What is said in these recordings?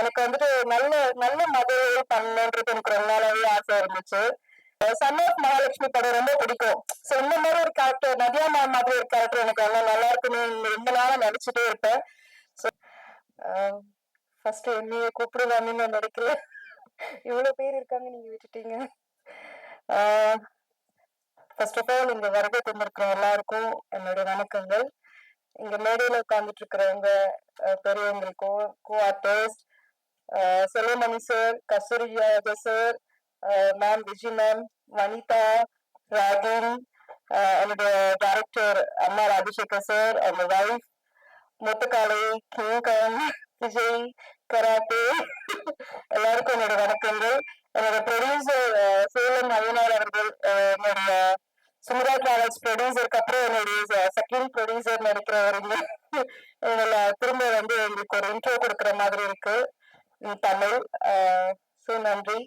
எனக்கு வந்துட்டு நல்ல நல்ல மதர் பண்ணணுன்றது எனக்கு ரொம்ப நாளாவே ஆசை இருந்துச்சு. சன் ஆஃப் மகாலட்சுமி படம் ரொம்ப பிடிக்கும். ஸோ இந்த மாதிரி ஒரு கேரக்டர் நதியா மா மாதிரி ஒரு கேரக்டர் எனக்கு ரொம்ப நல்லா இருக்குன்னு ரொம்ப நாளா நினைச்சிட்டே இருப்பேன். ஸோ ஃபர்ஸ்ட் என்னைய கூப்பிடுவாங்கன்னு நான் நினைக்கல. இவ்வளவு பேர் இருக்காங்க நீங்க விட்டுட்டீங்க. ஃபர்ஸ்ட் ஆஃப் ஆல் இங்க வருகை தந்திருக்கிற எல்லாருக்கும் என்னுடைய வணக்கங்கள். இங்க மேடையில உட்காந்துட்டு இருக்கிறவங்க பெரியவங்களுக்கும் co artist Selvamani sir Kasthuri sir ma'am Vijay ma'am Vanitha Ragin என்னுடைய டைரக்டர் அம்மா ராஜசேகர் சார் அவங்க வைஃப் முத்துக்காலை கிங்கம் விஜய் கராத்தே எல்லாருக்கும் என்னோட வணக்கங்கள். என்னோட ப்ரொடியூசர் சேலம் அய்யனார் அவர்கள் என்னோட என்னுடைய சுமரா டிராவல்ஸ் ப்ரொடியூசருக்கு அப்புறம் என்னுடைய செகண்ட் ப்ரொடியூசர் நடிக்கிறவருங்க எங்களை திரும்ப வந்து எங்களுக்கு ஒரு இன்ட்ரோ கொடுக்குற மாதிரி இருக்கு. In தமிழ் ஸோ நன்றி.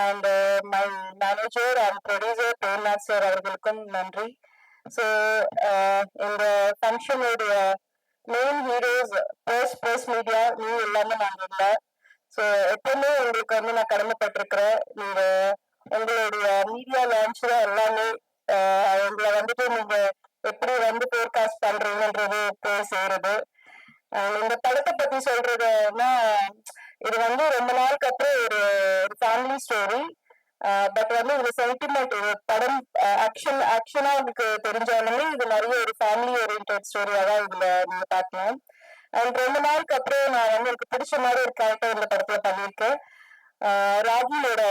And my manager and producer Premnath sir அவர்களுக்கும் நன்றி. ஸோ இந்த ஃபங்க்ஷனுடைய main heroes press press media நீ எல்லாமே நாங்கள் இல்லை. ஸோ எப்பவுமே உங்களுக்கு வந்து நான் கடமைப்பட்டிருக்கிறேன். நீங்க உங்களுடைய மீடியா லான்ச்ல எல்லாமே ஆஹ், உங்களை வந்துட்டு நீங்க எப்படி வந்து போர்காஸ்ட் பண்றீங்கன்றது போய் சேருது இந்த படத்தை பத்தி சொல்றதுன்னா இது வந்து ரொம்ப நாளுக்கு அப்புறம் ஒரு ஒரு ஃபேமிலி ஸ்டோரி பட் வந்து இது சென்டிமெண்ட் ஒரு படம் ஆக்ஷன் ஆக்ஷனா உங்களுக்கு தெரிஞ்சாலுமே இது நிறைய ஒரு ஃபேமிலி ஓரியன்ட் ஸ்டோரியா தான் இதுல நீங்க பார்க்கணும். அண்ட் ரெண்டு நாளுக்கு அப்புறம் நான் வந்து எனக்கு பிடிச்ச மாதிரி ஒரு கேரக்டர் இந்த படத்துல பண்ணியிருக்கேன். ஆஹ் ராகிலோட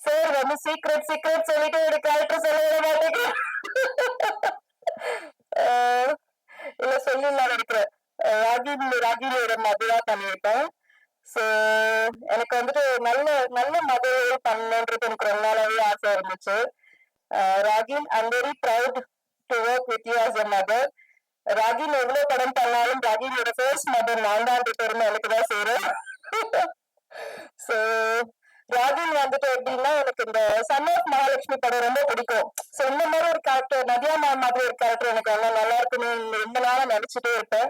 சார் வந்து சீக்ரெட் சீக்ரெட் சொல்லிட்டு ஒரு கேரக்டர் சொல்ல விட மாட்டேங்கிறேன் இல்ல சொல்லிடலாம் நினைக்கிறேன். ராகில் ராகினியோட மதுரா பண்ணியிருப்பேன். ஸோ எனக்கு வந்துட்டு நல்ல நல்ல மதர் பண்ணணுன்றது எனக்கு ரொம்ப நாளாவே ஆசை இருந்துச்சு. Ragin I'm very proud to work with you as a mother Ragin எவ்வளோ படம் பண்ணாலும் ராகினோட ஃபர்ஸ்ட் மதர் நான் தான் பெருமை எனக்கு தான் சேரும். ஸோ ராகின் வந்துட்டு எப்படின்னா எனக்கு இந்த சன் ஆஃப் மகாலட்சுமி படம் ரொம்ப பிடிக்கும். ஸோ இந்த மாதிரி ஒரு கேரக்டர் நதியா மாதிரி ஒரு கேரக்டர் எனக்கு நல்லா நல்லா இருக்குன்னு ரொம்ப நாளாக நினைச்சிட்டே இருப்பேன்.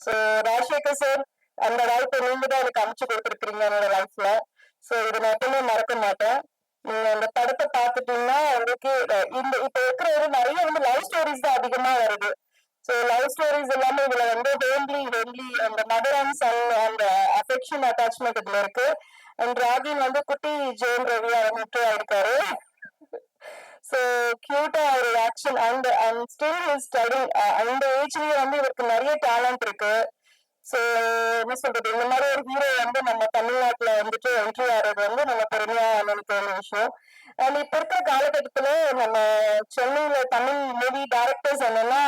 ஸோ ராஜசேகர் சார் அந்த வாய்ப்பை நீங்க தான் எனக்கு அமைச்சு கொடுத்துருக்கீங்க என்னோட லைஃப்ல ஸோ இதை நான் எப்பவுமே மறக்க மாட்டேன். நீங்க அந்த படத்தை பார்த்துட்டீங்கன்னா உங்களுக்கு இந்த இப்ப இருக்கிற ஒரு நிறைய வந்து லவ் ஸ்டோரிஸ் தான் அதிகமா வருது. ஸோ லவ் ஸ்டோரிஸ் எல்லாமே இதுல வந்து ஹோம்லி ஹோம்லி அந்த மதர் அண்ட் சன் அந்த அஃபெக்ஷன் அட்டாச்மெண்ட் இதுல இருக்கு. அண்ட் ராகின் வந்து குட்டி ஜெயின் ரவி அவங்கிட்டு ஆயிருக்காரு ஸோ கியூட்டா ஒரு action and and still is study அந்த ஏஜ்லயே வந்து இவருக்கு நிறைய டேலண்ட் இருக்கு. ஸோ என்ன சொல்றது? இந்த மாதிரி ஒரு ஹீரோ வந்து நம்ம தமிழ்நாட்டுல வந்துட்டு என்ட்ரி ஆகிறது வந்து நம்ம பெருமையா நினைக்கிற விஷயம். அண்ட் இப்ப இருக்கிற காலகட்டத்துல நம்ம சென்னையில தமிழ் மூவி டேரக்டர்ஸ் என்னன்னா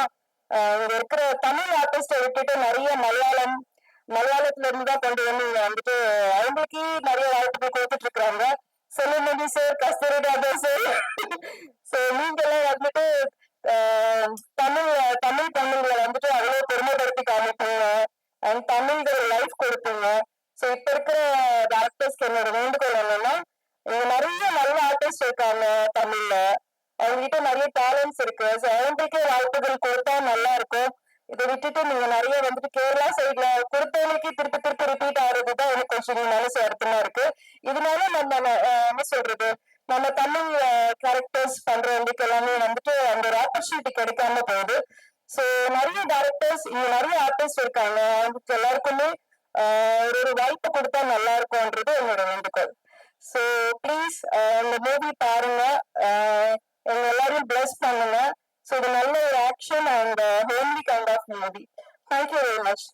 இங்கே இங்க இருக்கிற தமிழ் ஆர்டிஸ்டை விட்டுட்டு நிறைய மலையாளம் மலையாளத்துல இருந்து தான் கொண்டு வந்து இங்க வந்துட்டு அவங்களுக்கு நிறைய வாய்ப்புகள் கொடுத்துட்டு இருக்கிறாங்க. Selvamani sir Kasthuri Raja sir. So நீங்க வந்துட்டு தமிழ் தமிழ் பொண்ணுங்களை வந்துட்டு அவ்வளோ பெருமைப்படுத்தி காமிப்பீங்க. அண்ட் தமிழ்க்கு லைஃப் கொடுப்பீங்க. ஸோ இப்போ இருக்கிற டேரக்டர்ஸ்க்கு என்னோட வேண்டுகோள் என்னன்னா இங்க நிறைய நல்ல ஆர்டிஸ்ட் இருக்காங்க தமிழ்ல. அவங்ககிட்ட நிறைய டேலண்ட்ஸ் இருக்கு. ஸோ அவங்களுக்கே வாய்ப்புகள் கொடுத்தா நல்லா இருக்கும். இதை விட்டுட்டு நீங்க நிறைய வந்துட்டு கேரளா சைட்ல கொடுத்தவங்களுக்கே திருப்பி திருப்பி ரிப்பீட் கொஞ்சம் மனசு வருத்தமா இருக்கு. இதனால நம்ம என்ன சொல்றது? நம்ம தமிழ் கேரக்டர்ஸ் பண்றவங்களுக்கு எல்லாமே வந்துட்டு அந்த ஒரு ஆப்பர்ச்சுனிட்டி கிடைக்காம போகுது. ஸோ நிறைய டேரக்டர்ஸ் இங்க நிறைய ஆர்டிஸ்ட் இருக்காங்க. அவங்களுக்கு எல்லாருக்குமே ஒரு ஒரு வாய்ப்பு கொடுத்தா நல்லா இருக்கும்ன்றது என்னோட வேண்டுகோள். ஸோ ப்ளீஸ் இந்த மூவி பாருங்க. எங்க எல்லாரையும் பிளஸ் பண்ணுங்க. ஸோ இது நல்ல ஒரு action and homely kind of movie thank you very much